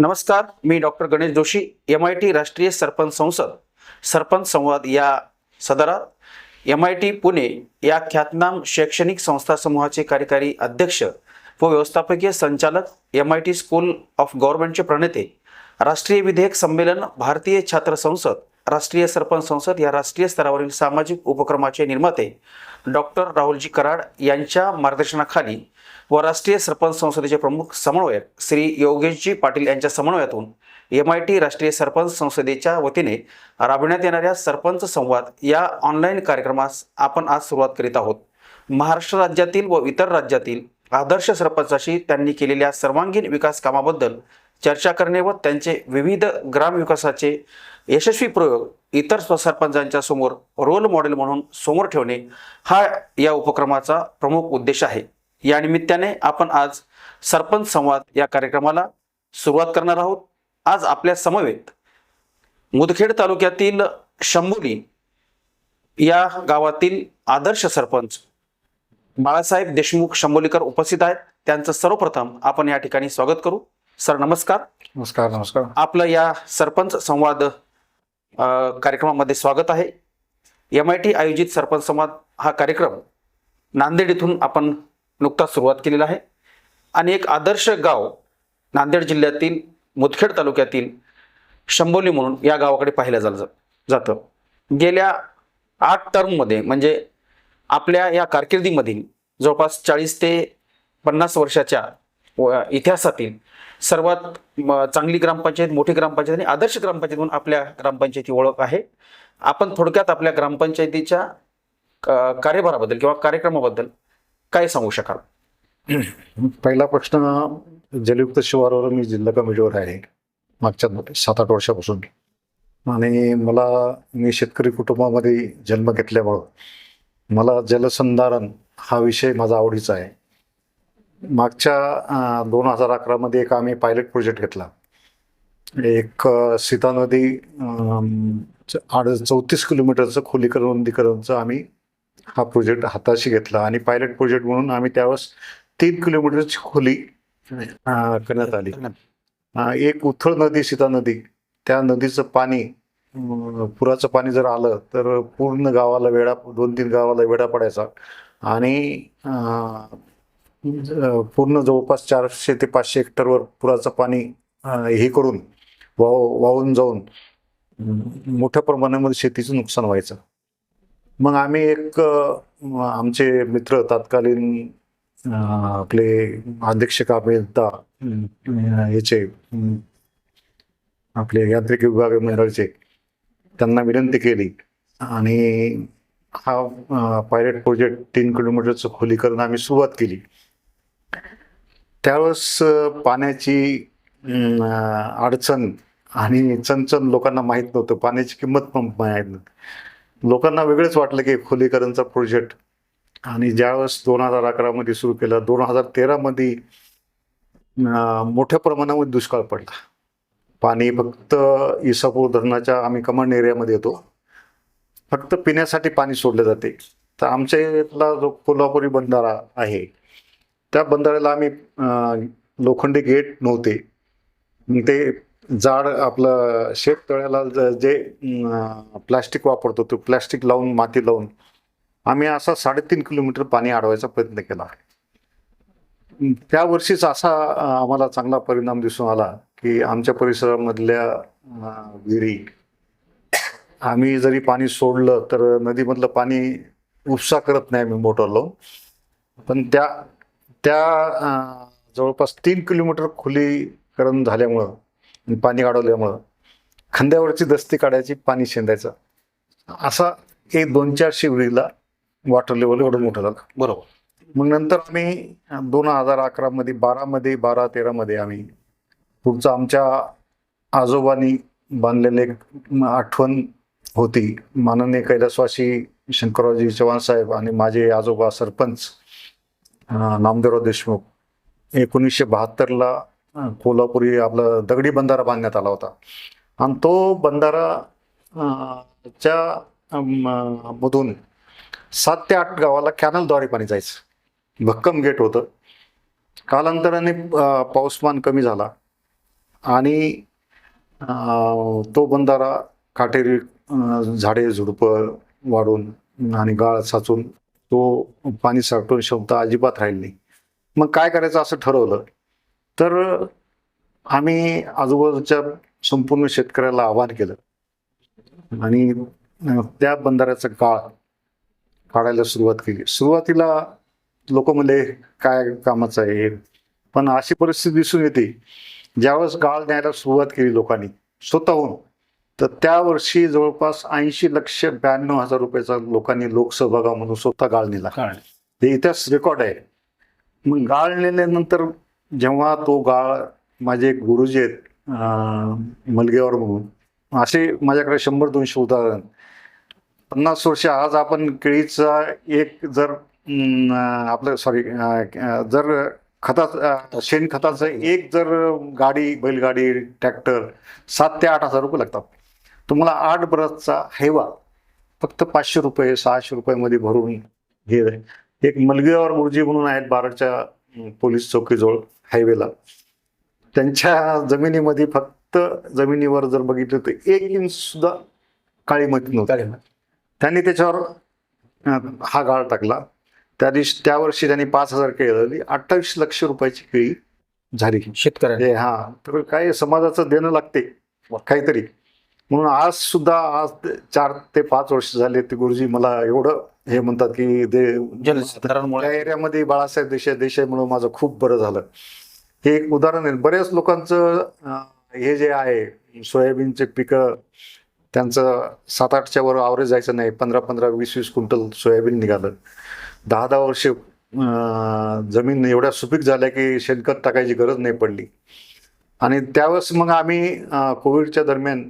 नमस्कार मी doctor Ganesh Joshi M I T राष्ट्रीय सरपंच संसद सरपंच संवाद या सदरात. एम आय टी पुणे या ख्यातनाम शैक्षणिक संस्था समूहाचे कार्यकारी अध्यक्ष व व्यवस्थापकीय संचालक M I T school of गव्हर्नमेंटचे प्रणेते राष्ट्रीय विधेयक संमेलन भारतीय छात्र संसद राष्ट्रीय सरपंच संसद या राष्ट्रीय स्तरावरील सामाजिक उपक्रमाचे निर्माते डॉक्टर राहुलजी कराड यांच्या मार्गदर्शनाखाली व राष्ट्रीय सरपंच संसदेचे प्रमुख समन्वयक श्री योगेशजी पाटील यांच्या समन्वयातून एम आय टी राष्ट्रीय सरपंच संसदेच्या वतीने राबविण्यात येणाऱ्या सरपंच संवाद या ऑनलाईन कार्यक्रमास आपण आज सुरुवात करीत आहोत. महाराष्ट्र राज्यातील व इतर राज्यातील आदर्श सरपंचाशी त्यांनी केलेल्या सर्वांगीण विकास कामाबद्दल चर्चा करणे व त्यांचे विविध ग्रामविकासाचे यशस्वी प्रयोग इतर स्वसरपंचांच्या समोर रोल मॉडेल म्हणून समोर ठेवणे हा या उपक्रमाचा प्रमुख उद्देश आहे. या निमित्ताने आपण आज सरपंच संवाद या कार्यक्रमाला सुरुवात करणार आहोत. आज आपल्या समवेत मुदखेड तालुक्यातील शंभुली या गावातील आदर्श सरपंच बाळासाहेब देशमुख शंभोलीकर उपस्थित आहेत. त्यांचं सर्वप्रथम आपण या ठिकाणी स्वागत करू. सर नमस्कार. नमस्कार नमस्कार. आपलं या सरपंच संवाद कार्यक्रमामध्ये स्वागत आहे. एम आय टी आयोजित सरपंच संवाद हा कार्यक्रम नांदेड इथून आपण नुकताच सुरुवात केलेला आहे. आणि एक आदर्श गाव नांदेड जिल्ह्यातील मुदखेड तालुक्यातील शंभोली म्हणून या गावाकडे पाहिलं झालं जातं. गेल्या आठ टर्ममध्ये म्हणजे आपल्या या कारकिर्दीमधील जवळपास चाळीस ते पन्नास वर्षाच्या इतिहासातील सर्वात म, चांगली ग्रामपंचायत मोठी ग्रामपंचायत आणि आदर्श ग्रामपंचायत म्हणून आपल्या ग्रामपंचायती ओळख आहे. आपण थोडक्यात आपल्या ग्रामपंचायतीच्या कार्यभाराबद्दल किंवा कार्यक्रमाबद्दल काय सांगू शकाल? पहिला प्रश्न जलयुक्त शिवारावर मी जिल्हा कमिटीवर आहे. मागच्या सात आठ वर्षापासून. आणि मला मी शेतकरी कुटुंबामध्ये जन्म घेतल्यामुळं मला जलसंधारण हा विषय माझा आवडीचा आहे. मागच्या दोन हजार अकरामध्ये एक आम्ही पायलट प्रोजेक्ट घेतला. एक सीता नदी च- आड चौतीस किलोमीटरचं खोलीकरण रुंदीकरणचं आम्ही हा प्रोजेक्ट हाताशी घेतला आणि पायलट प्रोजेक्ट म्हणून आम्ही त्यावेळेस तीन किलोमीटरची खोली करण्यात आली. एक उथळ नदी सीता नदी. त्या नदीचं पाणी पुराचं पाणी जर आलं तर पूर्ण गावाला वेढा दोन तीन गावाला वेढा पडायचा. आणि पूर्ण जवळपास चारशे ते पाचशे हेक्टरवर पुराचं पाणी हे करून वाव वाहून जाऊन मोठ्या प्रमाणामध्ये शेतीचं नुकसान व्हायचं. मग आम्ही एक आमचे मित्र तत्कालीन आपले अध्यक्ष अभियंता याचे आपले यांत्रिक विभाग मंडळाचे त्यांना विनंती केली. आणि हा पायरेट प्रोजेक्ट तीन किलोमीटरचं खोलीकरण आम्ही सुरुवात केली. त्यावेळेस पाण्याची अडचण आणि चणचण लोकांना माहीत नव्हतं. पाण्याची किंमत पण माहीत नव्हती. लोकांना वेगळंच वाटलं की खोलीकरणचा प्रोजेक्ट आणि ज्यावेळेस दोन हजार अकरामध्ये सुरू केलं दोन हजार तेरामध्ये मोठ्या प्रमाणामध्ये दुष्काळ पडला. पाणी फक्त इसापूर धरणाच्या आम्ही कमांड एरियामध्ये येतो. फक्त पिण्यासाठी पाणी सोडले जाते. तर आमच्या इथला जो कोल्हापुरी बंधारा आहे त्या बंधाऱ्याला आम्ही लोखंडी गेट नव्हते. ते जाड आपलं शेत तळ्याला ज- जे प्लॅस्टिक वापरतो ते प्लॅस्टिक लावून माती लावून आम्ही असा साडेतीन किलोमीटर पाणी अडवायचा प्रयत्न केला. त्या वर्षीच असा आम्हाला चांगला परिणाम दिसून आला की आमच्या परिसरामधल्या विहिरी आम्ही जरी पाणी सोडलं तर नदीमधलं पाणी उपसा करत नाही आम्ही मोटर लावून. पण त्या त्या जवळपास तीन किलोमीटर खोलीकरण झाल्यामुळं आणि पाणी अडवल्यामुळं खांद्यावरची दस्ती काढायची पाणी शेंदायचं. असा एक दोन चारशे विहिरीला वॉटर लेवल एवढं मोठं झालं. बरोबर. मग नंतर आम्ही दोन हजार अकरामध्ये बारामध्ये बारा तेरामध्ये आम्ही पुढचं आमच्या आजोबांनी बांधलेले एक आठवण होती. माननीय कैलासवासी शंकररावजी चव्हाण साहेब आणि माझे आजोबा सरपंच नामदेवराव देशमुख. एकोणीसशे बहात्तरला कोल्हापुरी आपला दगडी बंधारा बांधण्यात आला होता. आणि तो बंधारा च्या मधून सात ते आठ गावाला कॅनलद्वारे पाणी जायचं. भक्कम गेट होतं. कालांतराने पाऊसमान कमी झाला. आणि तो बंधारा काटेरी झाडे झुडपं वाढून आणि गाळ साचून तो पाणी साठवून क्षमता अजिबात राहिली नाही. मग काय करायचं असं ठरवलं तर आम्ही आजूबाजूच्या संपूर्ण शेतकऱ्याला आवाहन केलं. आणि त्या बंधाऱ्याचा काळ काढायला सुरुवात केली. सुरुवातीला लोक म्हणले काय कामाचं आहे पण अशी परिस्थिती दिसून येते ज्यावेळेस गाळ न्यायला सुरुवात केली लोकांनी स्वतःहून. तर त्या वर्षी जवळपास ऐंशी लक्ष ब्याण्णव हजार रुपयाचा लोकांनी लोकसहभागामधून स्वतः गाळ नेला. हे इतिहास रेकॉर्ड आहे. मग गाळ नेल्यानंतर जेव्हा तो गाळ माझे एक गुरुजी आहेत मलगेवर म्हणून असे माझ्याकडे शंभर दोनशे उदाहरण. पन्नास वर्ष आज आपण केळीचा एक जर आपलं सॉरी जर खता शेणखताचं एक जर गाडी बैलगाडी ट्रॅक्टर सात ते आठ हजार रुपये लागतात. तुम्हाला आठ बरसचा हेवा फक्त पाचशे रुपये सहाशे रुपयामध्ये भरून हे आहे. एक मलगेवर गुरुजी म्हणून आहेत बारडच्या पोलीस चौकीजवळ हायवेला. त्यांच्या जमिनीमध्ये फक्त जमिनीवर जर बघितलं तर एक इंच सुद्धा काळी माती नव्हती त्यांनी त्याच्यावर हा गाळ टाकला. त्या दिवशी त्या वर्षी त्यांनी पाच हजार केळी लावली. अठ्ठावीस लक्ष रुपयाची केळी झाली. शेतकऱ्यांना. हे हा. तर काय समाजाचं देणं लागते काहीतरी. म्हणून आज सुद्धा आज चार ते पाच वर्ष झाले ते गुरुजी मला एवढं हे म्हणतात की जलसंधारणामुळे त्या एरियामध्ये बाळासाहेब देशाई देशाईमुळे माझं खूप बरं झालं. हे एक उदाहरण आहे. बऱ्याच लोकांचं हे जे आहे सोयाबीनचे पिकं त्यांचं सात आठच्या वर आवरेज जायचं नाही. पंधरा पंधरा वीस वीस क्विंटल सोयाबीन निघालं. दहा दहा वर्ष जमीन एवढ्या सुपीक झाल्या की शेणखत टाकायची गरज नाही पडली. आणि त्यावेळेस मग आम्ही कोविडच्या दरम्यान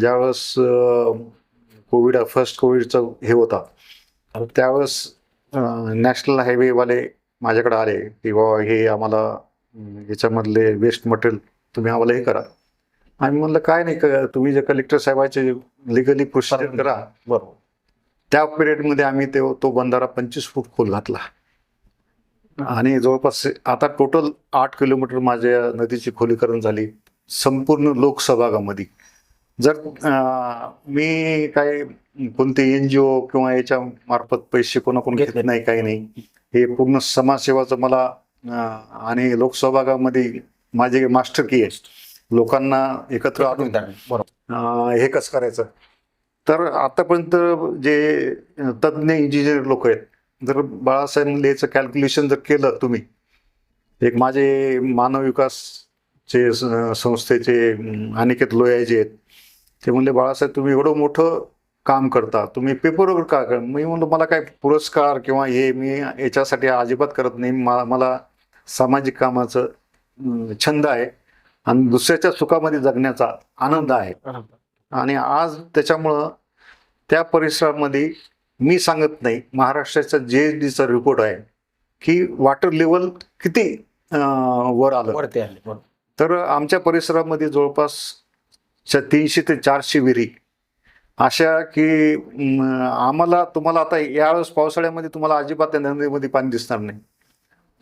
ज्यावेळेस कोविड फर्स्ट कोविडचं हे होता त्यावेळेस नॅशनल हायवेवाले माझ्याकडे आले की बाबा हे आम्हाला याच्यामधले वेस्ट मटेरियल तुम्ही आम्हाला हे करा. आम्ही म्हणलं काय नाही क- तुम्ही जे कलेक्टर साहेबाचे लिगली प्रोसिजर करा. बरोबर. त्या पिरियडमध्ये आम्ही ते तो बंधारा पंचवीस फूट खोल घातला. आणि जवळपास आता टोटल आठ किलोमीटर माझ्या नदीची खोलीकरण झाली. संपूर्ण लोकसहभागामध्ये जर मी काय कोणते एन जी ओ किंवा याच्या मार्फत पैसे कोणाकडून घेतले घेत नाही. काही नाही. हे पूर्ण समाजसेवाचं मला आणि लोकसहभागामध्ये माझे मास्टर की आहे लोकांना एकत्र आणून हे कसं करायचं? तर आतापर्यंत जे तज्ज्ञ इंजिनियर लोक आहेत जर बाळासाहेब याचं कॅल्क्युलेशन जर केलं तुम्ही एक माझे मानव विकासचे संस्थेचे अनिकेत लोया जे आहेत ते म्हणले बाळासाहेब तुम्ही एवढं मोठं काम करता तुम्ही पेपरवर का कर? मी म्हणलो मला काय पुरस्कार किंवा हे मी याच्यासाठी अजिबात करत नाही. मा- मला सामाजिक कामाचं छंद आहे आणि दुसऱ्याच्या सुखामध्ये जगण्याचा आनंद आहे. आणि आज त्याच्यामुळं त्या परिसरामध्ये मी सांगत नाही महाराष्ट्राचा जे एच डीचा रिपोर्ट आहे की वॉटर लेवल किती वर आलं. तर आमच्या परिसरामध्ये जवळपास तीनशे ते चारशे विहिरी. अशा की आम्हाला तुम्हाला आता यावेळेस पावसाळ्यामध्ये तुम्हाला अजिबात त्या नदीमध्ये पाणी दिसणार नाही.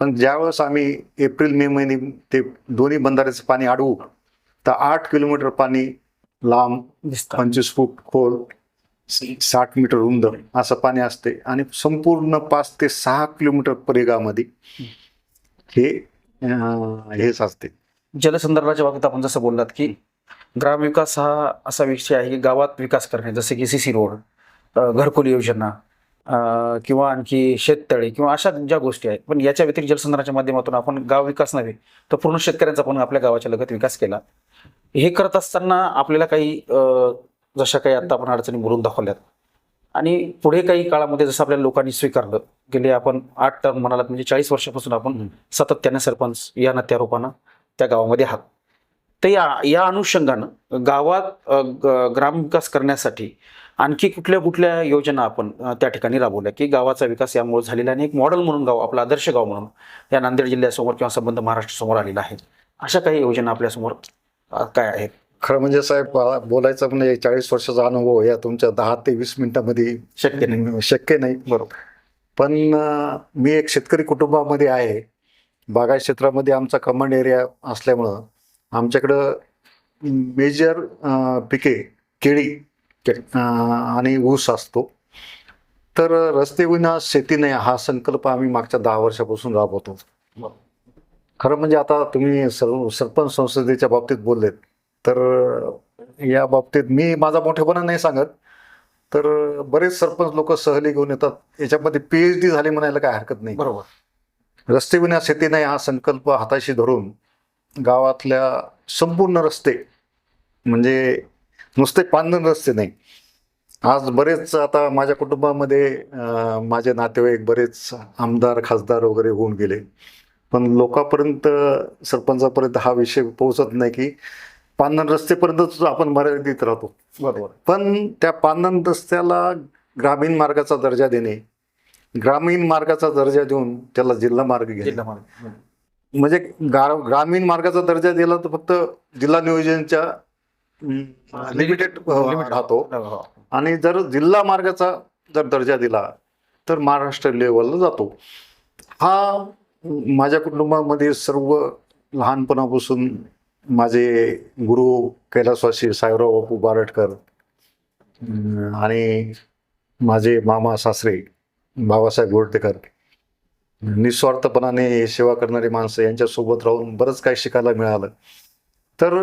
पण ज्यावेळेस आम्ही एप्रिल मे महिने ते दोन्ही बंधाऱ्याचं पाणी अडवू तर आठ किलोमीटर पाणी लांब पंचवीस फूट खोल साठ मीटर रुंद असं पाणी असते. आणि संपूर्ण पाच ते सहा किलोमीटर परिघामध्ये हे हेच असते. जलसंधारणाच्या बाबतीत आपण जसं बोललात की ग्रामविकास हा असा विषय आहे की गावात विकास करणे जसे की सी सी रोड घरकुल योजना किंवा आणखी शेततळे किंवा अशा ज्या गोष्टी आहेत. पण याच्या व्यतिरिक्त जलसंधारणाच्या माध्यमातून आपण गाव विकास नव्हे तर पूर्ण शेतकऱ्यांचा पण आपल्या गावाच्या लगत विकास केला. हे करत असताना आपल्याला काही जशा काही आता आपण अडचणी बोलून दाखवल्यात. आणि पुढे काही काळामध्ये जसं आपल्या लोकांनी स्वीकारलं गेले आपण आठ टर्म म्हणालात म्हणजे चाळीस वर्षापासून आपण सातत्याने सरपंच या नात्यारोपानं त्या गावामध्ये आहात. तर या या अनुषंगानं गावात ग्रामविकास करण्यासाठी आणखी कुठल्या कुठल्या योजना आपण त्या ठिकाणी राबवल्या? की गावाचा विकास यामुळे झालेला आणि एक मॉडेल म्हणून गाव आपलं आदर्श गाव म्हणून या नांदेड जिल्ह्यासमोर किंवा संबंध महाराष्ट्रासमोर आलेला आहे. अशा काही योजना आपल्यासमोर काय आहेत? खरं म्हणजे साहेब बोलायचं म्हणजे चाळीस वर्षाचा अनुभव या तुमच्या दहा ते वीस मिनिटामध्ये शक्य नाही. शक्य नाही. बरोबर. पण मी एक शेतकरी कुटुंबामध्ये आहे. बागायत क्षेत्रामध्ये आमचा कमांड एरिया असल्यामुळं आमच्याकडं मेजर पिके केळी आणि ऊस असतो. तर रस्ते विना शेती नाही हा संकल्प आम्ही मागच्या दहा वर्षापासून राबवतो. खरं म्हणजे आता तुम्ही सर सरपंच संसदेच्या बाबतीत बोललेत. तर या बाबतीत मी माझा मोठेपणा नाही सांगत. तर बरेच सरपंच लोक सहली घेऊन येतात. याच्यामध्ये पीएच डी झाली म्हणायला काय हरकत नाही. बरोबर. रस्ते विना शेती नाही हा संकल्प हाताशी धरून गावातल्या संपूर्ण रस्ते म्हणजे नुसते पांधन रस्ते नाही. आज बरेच आता माझ्या कुटुंबामध्ये माझे नातेवाईक बरेच आमदार खासदार वगैरे होऊन गेले. पण लोकांपर्यंत सरपंचापर्यंत हा विषय पोहोचत नाही की पांधन रस्तेपर्यंतच आपण मर्यादित राहतो. बरोबर. पण त्या पांधन रस्त्याला ग्रामीण मार्गाचा दर्जा देणे ग्रामीण मार्गाचा दर्जा देऊन त्याला जिल्हा मार्ग घेणे. म्हणजे ग्रामीण मार्गाचा दर्जा दिला तर फक्त जिल्हा नियोजनच्या लिमिटेड Limited. राहतो हो. आणि जर जिल्हा मार्गाचा जर दर्जा दिला तर महाराष्ट्र लेवलला जातो हा माझ्या कुटुंबामध्ये सर्व लहानपणापासून माझे गुरु कैलासवासी साहेबराव बापू बारटकर आणि माझे मामा सासरे बाबासाहेब गोरटेकर निस्वार्थपणाने सेवा करणारी माणसं यांच्यासोबत राहून बरंच काही शिकायला मिळालं. तर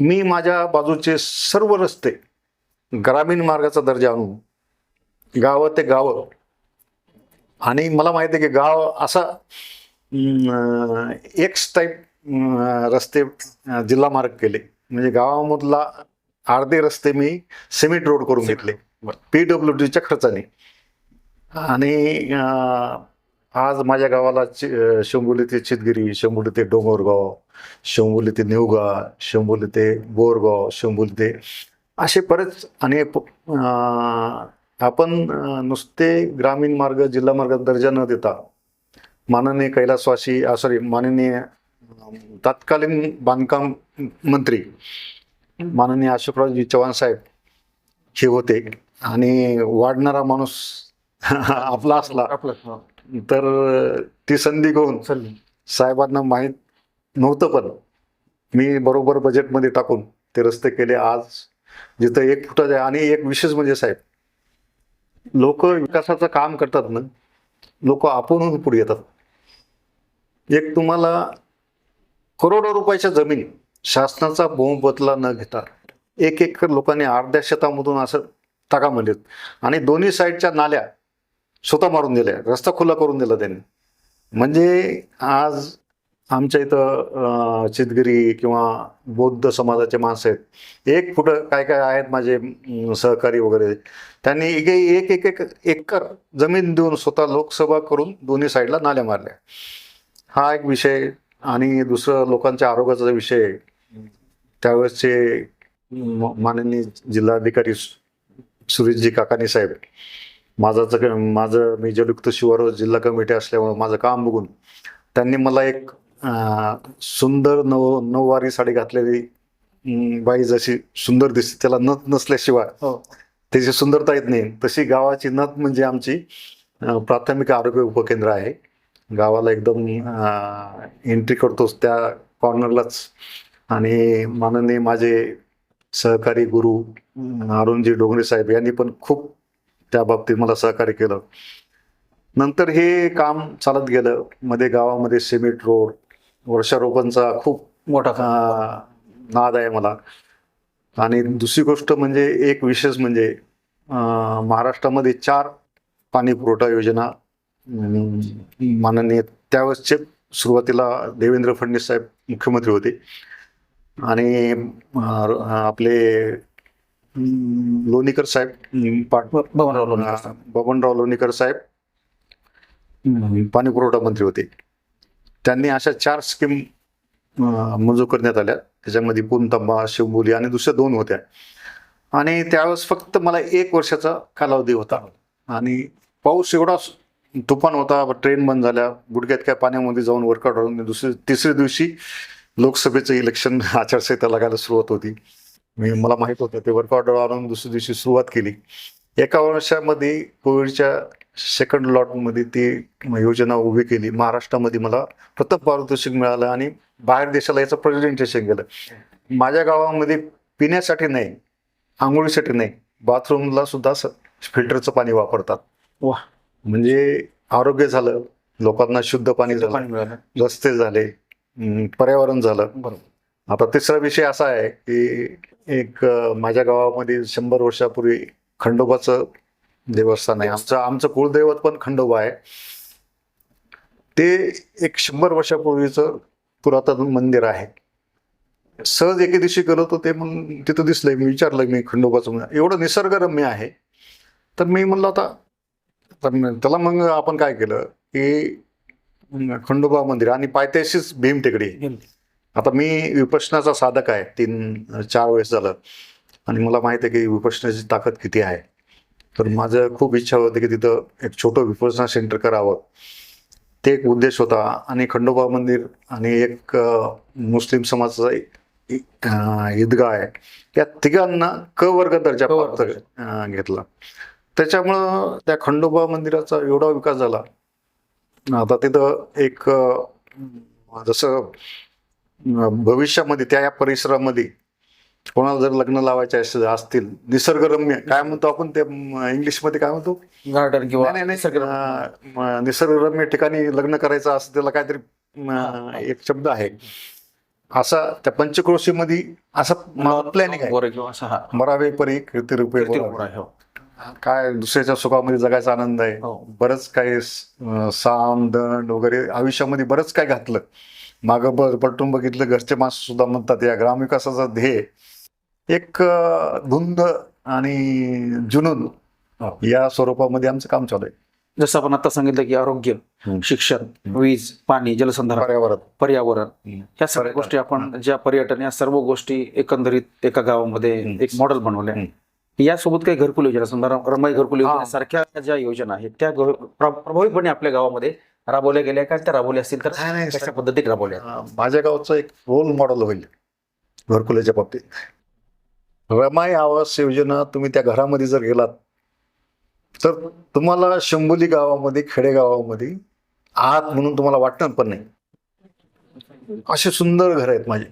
मी माझ्या बाजूचे सर्व रस्ते ग्रामीण मार्गाचा दर्जा आणून गावं ते गावं आणि मला माहिती आहे की गाव असा एक्स टाईप रस्ते जिल्हा मार्ग केले. म्हणजे गावामधला अर्धे रस्ते मी सिमेंट रोड करून घेतले. पी डब्ल्यू डीच्या खर्चाने. आणि आज माझ्या गावाला चि- शंभोली ते चितगिरी शंभोली ते डोंगरगाव शंभोली ते निवगा शंभोली ते बोरगाव शंभोली ते असे बरेच आणि प- आपण नुसते ग्रामीण मार्ग जिल्हा मार्ग दर्जा न देता माननीय कैलासवासी सॉरी माननीय तत्कालीन बांधकाम मंत्री माननीय अशोकरावजी चव्हाण साहेब हे होते. आणि वाढणारा माणूस आपला असला. आपला तर ती संधी घेऊन. साहेबांना माहीत नव्हतं पण. मी बरोबर बजेटमध्ये टाकून ते रस्ते केले आज. जिथं एक फुटाचे आणि एक विशेष म्हणजे साहेब लोक विकासाचं काम करतात ना लोक आपणहून पुढे येतात. एक तुम्हाला करोडो रुपयाच्या जमीन शासनाचा बदला न घेता एक एकर लोकांनी अर्ध्या शेतामधून असं टाका म्हणलेत. आणि दोन्ही साईडच्या नाल्या स्वतः मारून दिल्या रस्ता खुला करून दिला त्यांनी. म्हणजे आज आमच्या इथं चितगिरी किंवा बौद्ध समाजाचे माणसं आहेत. एक फुटं काय काय आहेत माझे सहकारी वगैरे त्यांनी एक एक एक एकर जमीन देऊन स्वतः लोकसभा करून दोन्ही साईडला नाल्या मारल्या. हा एक विषय आणि दुसरं लोकांच्या आरोग्याचा विषय त्यावेळेसचे म- माननीय जिल्हाधिकारी सुरेशजी काकानी साहेब माझं ज- माझं मी जलयुक्त शिवार जिल्हा कमिटी असल्यामुळे माझं काम बघून त्यांनी मला एक सुंदर नव नऊवारी साडी घातलेली बाई जशी सुंदर दिसते त्याला नथ नसल्याशिवाय हो. त्याची सुंदरता येत नाही. तशी गावाची नथ म्हणजे आमची प्राथमिक आरोग्य उपकेंद्र आहे. गावाला एकदम एंट्री करतोच त्या कॉर्नरलाच आणि माननीय माझे सहकारी गुरु अरुणजी डोंगरे साहेब यांनी पण खूप त्या बाबतीत मला सहकार्य केलं. नंतर हे काम चालत गेलं. मध्ये गावामध्ये सिमेंट रोड वर्षारोपणचा खूप मोठा नाद आहे मला. आणि दुसरी गोष्ट म्हणजे एक विशेष म्हणजे महाराष्ट्रामध्ये चार पाणी पुरवठा योजना माननीय त्यावेळेसचे सुरुवातीला देवेंद्र फडणवीस साहेब मुख्यमंत्री होते. आणि आपले लोणीकर साहेब. बबनराव लोणीकर. बबनराव लोणीकर साहेब. पाणी पुरवठा मंत्री होते. त्यांनी अशा चार स्कीम मंजूर करण्यात आल्या. त्याच्यामध्ये पुनतंबा शिवबोली आणि दुसऱ्या दोन होत्या. आणि त्यावेळेस फक्त मला एक वर्षाचा कालावधी होता. आणि पाऊस एवढा तुफान होता ट्रेन बंद झाल्या. गुडघ्यात काय पाण्यामध्ये जाऊन वर्कआउट होऊन दुसरी तिसऱ्या दिवशी लोकसभेचं इलेक्शन आचारसंहिता लागायला सुरुवात होती. मी मला माहीत होतं ते वर्कआउट आणून दुसऱ्या दिवशी सुरुवात केली. एका वर्षामध्ये कोविडच्या सेकंड लॉटमध्ये ती योजना उभी केली. महाराष्ट्रामध्ये मला प्रथम पारितोषिक मिळालं आणि बाहेर देशाला याचं प्रेझेंटेशन केलं. माझ्या गावामध्ये पिण्यासाठी नाही आंघोळीसाठी नाही बाथरूमला सुद्धा फिल्टरचं पाणी वापरतात. वा म्हणजे आरोग्य झालं लोकांना शुद्ध पाणी झालं रस्ते झाले पर्यावरण झालं. बरोबर. आता तिसरा विषय असा आहे की एक माझ्या गावामध्ये शंभर वर्षापूर्वी खंडोबाचं देवस्थान आहे. आमचं आमचं कुलदैवत पण खंडोबा आहे. ते एक शंभर वर्षापूर्वीचं पुरातन मंदिर आहे. सहज एके दिवशी गेलो तर ते मग तिथं दिसलंय. मी विचारलं मी खंडोबाचं एवढं निसर्गरम्य आहे. तर मी म्हणलं आता तर त्याला मग आपण काय केलं की खंडोबा मंदिर आणि पायथ्याशीच भीम टेकडी आता मी विपश्यनाचा साधक आहे तीन चार वेळेस झालं. आणि मला माहिती आहे की विपश्यनाची ताकद किती आहे. तर माझं खूप इच्छा होती की तिथं एक छोटं विपश्यना सेंटर करावं. ते एक उद्देश होता. आणि खंडोबा मंदिर आणि एक मुस्लिम समाजाचा ईदगाह आहे. या तिघांना क वर्ग दर्जा प्राप्त घेतला. त्याच्यामुळं त्या खंडोबा मंदिराचा एवढा विकास झाला. आता तिथं एक जसं भविष्यामध्ये त्या या परिसरामध्ये कोणाला जर लग्न लावायचे असे असतील निसर्गरम्य काय म्हणतो आपण ते इंग्लिशमध्ये काय म्हणतो? गार्डन किंवा निसर्गरम्य ठिकाणी लग्न करायचं असं त्याला काहीतरी एक शब्द आहे. असा त्या पंचक्रोशीमध्ये असा प्लॅनिंग आहे. हा. मरावे परी कीर्ती रुपये हो. काय दुसऱ्याच्या सुखामध्ये जगायचा आनंद आहे. हो. बरंच काही साम दंड वगैरे आयुष्यामध्ये बरंच काय घातलं. मागं ब पलटून बघितलं घरचे माणसं सुद्धा म्हणतात या ग्रामविकासाचा ध्येय एक धुंद आणि जुनून या स्वरूपामध्ये आमचं काम चालू आहे जसं आपण आता सांगितलं की आरोग्य. शिक्षण वीज पाणी जलसंधारण पर्यावरण. ह्या सगळ्या. गोष्टी आपण ज्या पर्यटन या सर्व गोष्टी एकंदरीत एका गावामध्ये. एक मॉडेल बनवल्या यासोबत काही घरकुल योजना समजा रम- रमाई घरकुल. योजना सारख्या ज्या योजना आहेत त्या प्रभावीपणे आपल्या गावामध्ये राबवल्या गेल्या का? त्या राबवल्या असतील तर नाही, नाही, कशा. पद्धतीत राबवल्या? अं, माझ्या गावचं एक रोल मॉडेल होईल घरकुलाच्या बाबतीत. रमाई आवास योजना तुम्ही त्या घरामध्ये जर गेलात तर तुम्हाला शंभोली गावामध्ये खेडेगावामध्ये आहात म्हणून तुम्हाला वाटणार पण नाही. असे सुंदर घर आहेत माझे.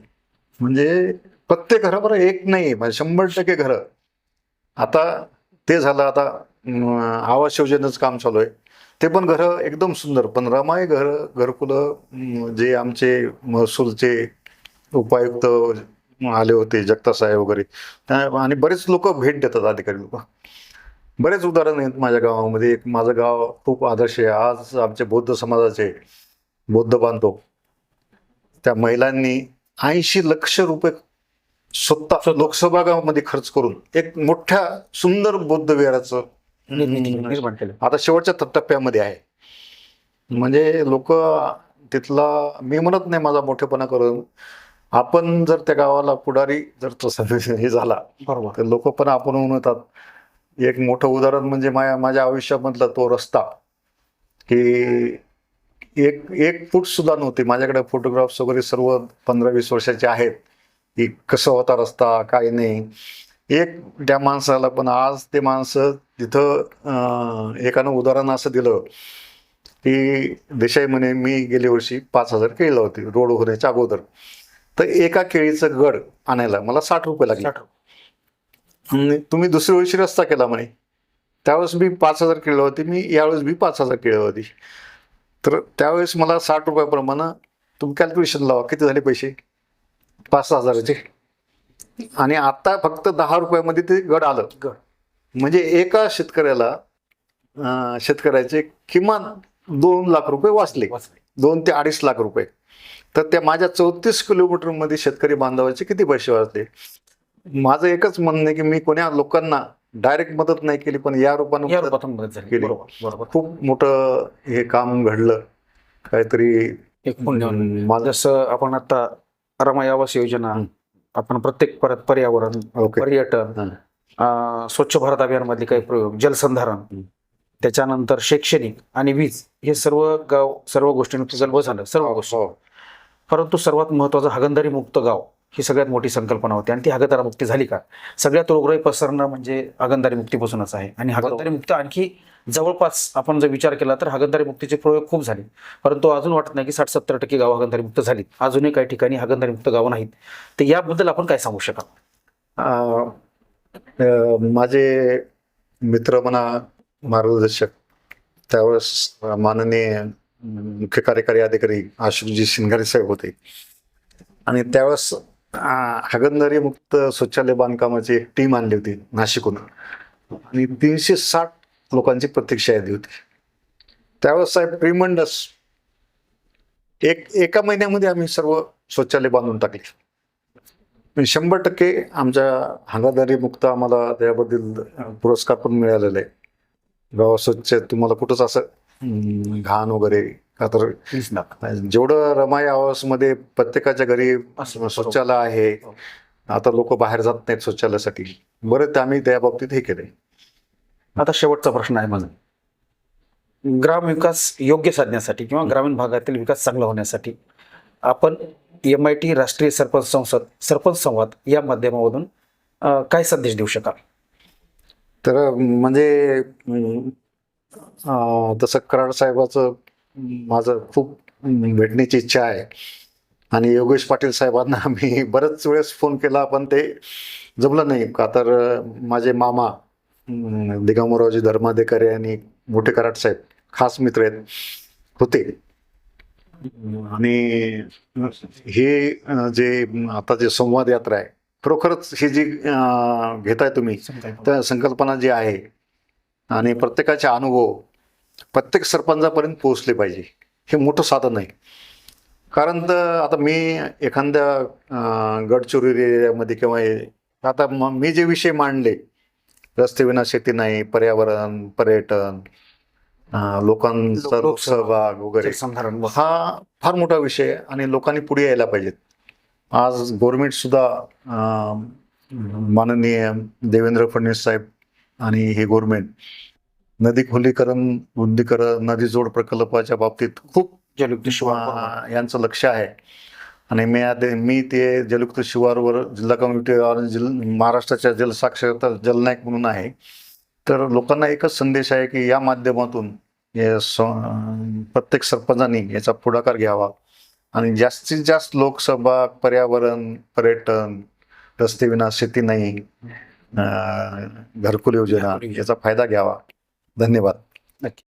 म्हणजे प्रत्येक घराबरोबर एक नाही म्हणजे शंभर टक्के घरं. आता ते झालं आता अं, आवास योजनेचं काम चालू आहे. ते पण घरं एकदम सुंदर पण रमाई घर घरकुलं जे आमचे महसूलचे उपायुक्त आले होते जगता साहेब वगैरे त्या- आणि बरेच लोक भेट देतात अधिकारी लोक. बरेच उदाहरण आहेत माझ्या गावामध्ये. एक माझं गाव खूप आदर्श आहे. आज आमचे बौद्ध समाजाचे बौद्ध बांधव त्या महिलांनी ऐंशी लक्ष रुपये स्वतः. लोकसभा गावामध्ये खर्च करून एक मोठ्या सुंदर बौद्ध विहाराचं निर्माण केलं. आता शेवटच्या टप- टप्प्यामध्ये आहे. म्हणजे लोक तिथला मी म्हणत नाही माझा मोठेपणा करून आपण जर त्या गावाला पुढारी जर तसा हे झाला बरोबर. तर लोक पण आपण म्हणतात एक मोठं उदाहरण म्हणजे माझ्या माझ्या आयुष्यामधला तो रस्ता की एक एक फूट सुद्धा नव्हते. माझ्याकडे फोटोग्राफ्स वगैरे सर्व पंधरा वीस वर्षाचे आहेत. की कसं होता रस्ता काय नाही. एक त्या माणसाला पण आज ते माणसं तिथं एकानं उदाहरण असं दिलं की देसाई म्हणे मी गेल्या वर्षी पाच हजार केळी होती रोड होण्याच्या अगोदर. तर एका केळीचं गड आणायला मला साठ रुपये लागले. तुम्ही दुसऱ्या वर्षी रस्ता केला म्हणे. त्यावेळेस मी पाच हजार केलं होती मी यावेळेस मी पाच हजार केलं होती. तर त्यावेळेस मला साठ रुपयाप्रमाणे तुम्ही कॅल्क्युलेशन लावा किती झाले पैसे? पाच सहा हजाराचे आणि आता फक्त दहा रुपयामध्ये ते गड आलं गड. म्हणजे एका शेतकऱ्याला शेतकऱ्याचे किमान दोन लाख रुपये वाचले. दोन ते अडीच लाख रुपये तर त्या माझ्या चौतीस किलोमीटरमध्ये शेतकरी बांधवाचे किती पैसे वाचले माझं एकच म्हणणं आहे की मी कोण्या लोकांना डायरेक्ट मदत नाही केली पण या रूपानं केली. खूप मोठं हे काम घडलं काहीतरी माझं आपण आता रमाई आवास योजना. आपण प्रत्येक परत पर्यावरण पर्यटन हं. स्वच्छ भारत अभियान मधले काही प्रयोग जलसंधारण हं. त्याच्यानंतर शैक्षणिक आणि वीज हे सर्व गाव सर्व गोष्टींचं जल्ब झालं सर्व गोष्टी हो. परंतु सर्वात महत्वाचं हागंदारी मुक्त गाव ही सगळ्यात मोठी संकल्पना होती आणि ती हागंदारी मुक्ती झाली का सगळ्यात रोगराई पसरणं म्हणजे हागंदारी मुक्तीपासूनच आहे आणि हागंदारी मुक्त आणखी जवळपास आपण जर विचार केला तर हागणदारी मुक्तीचे प्रयोग खूप झाले. परंतु अजून वाटत नाही की साठ सत्तर टक्के गावं हागणदारी मुक्त झाली अजूनही काही ठिकाणी हागणदारी मुक्त गावं नाहीत. तर याबद्दल आपण काय सांगू शकाल? माझे मित्र म्हणा मार्गदर्शक त्यावेळेस माननीय मुख्य कार्यकारी अधिकारी आशुजी शिंगारे साहेब होते. आणि त्यावेळेस अं, मुक्त शौचालय बांधकामाची एक टीम आणली होती नाशिकहून. आणि तीनशे साठ लोकांची प्रतीक्षा यादी होती त्यावेळेस साहेब ट्रिमंडस एक एका महिन्यामध्ये आम्ही सर्व शौचालय बांधून टाकले. पण शंभर टक्के आमच्या हांगादारी मुक्त आम्हाला त्याबद्दल पुरस्कार पण मिळालेला आहे. स्वच्छ तुम्हाला कुठंच असं घाण वगैरे का तर जेवढं रमाई आवासमध्ये प्रत्येकाच्या घरी शौचालय आहे आता लोक बाहेर जात नाहीत शौचालयासाठी. बरं ते आम्ही त्या बाबतीत हे केले आता शेवटचा प्रश्न आहे माझा. ग्राम विकास योग्य साधण्यासाठी किंवा ग्रामीण भागातील विकास चांगला होण्यासाठी आपण एम आय टी राष्ट्रीय सरपंच संसद सरपंच संवाद या माध्यमामधून काय संदेश देऊ शकाल? तर म्हणजे तसं कराड साहेबाचं माझं खूप भेटण्याची इच्छा आहे. आणि योगेश पाटील साहेबांना मी बरेच वेळेस फोन केला पण ते जमलं नाही. का तर माझे मामा अं, दिगंबररावजी धर्माधिकारी आणि मोठे कराड साहेब खास मित्र आहेत होते. आणि हे जे आता जे संवाद यात्रा आहे खरोखरच ही जी घेताय तुम्ही त्या संकल्पना जी आहे आणि प्रत्येकाचे अनुभव प्रत्येक सरपंचापर्यंत पोहोचले पाहिजे हे मोठं साधन आहे. कारण तर आता मी एखाद्या गडचिरोली एरियामध्ये किंवा आता मी जे विषय मांडले रस्ते विना शेती नाही पर्यावरण पर्यटन लोकांचा लोक- लोकसहभाग वगैरे. हा फार मोठा विषय आणि लोकांनी पुढे यायला पाहिजेत. आज गव्हर्नमेंट सुद्धा माननीय देवेंद्र फडणवीस साहेब आणि हे गव्हर्नमेंट नदी खोलीकरण रुंदीकरण नदी जोड प्रकल्पाच्या बाबतीत खूप अं, यांचं लक्ष आहे. आणि मी आधी मी ते जलयुक्त शिवारवर जिल्हा कमिटी आणि जिल महाराष्ट्राच्या जलसाक्षरता जलनायक म्हणून आहे. तर लोकांना एकच संदेश आहे की या माध्यमातून प्रत्येक सरपंचांनी याचा पुढाकार घ्यावा. आणि जास्तीत जास्त लोकसभा पर्यावरण पर्यटन रस्ते विना शेती नाही घरकुल योजना. याचा फायदा घ्यावा. धन्यवाद. नक्की.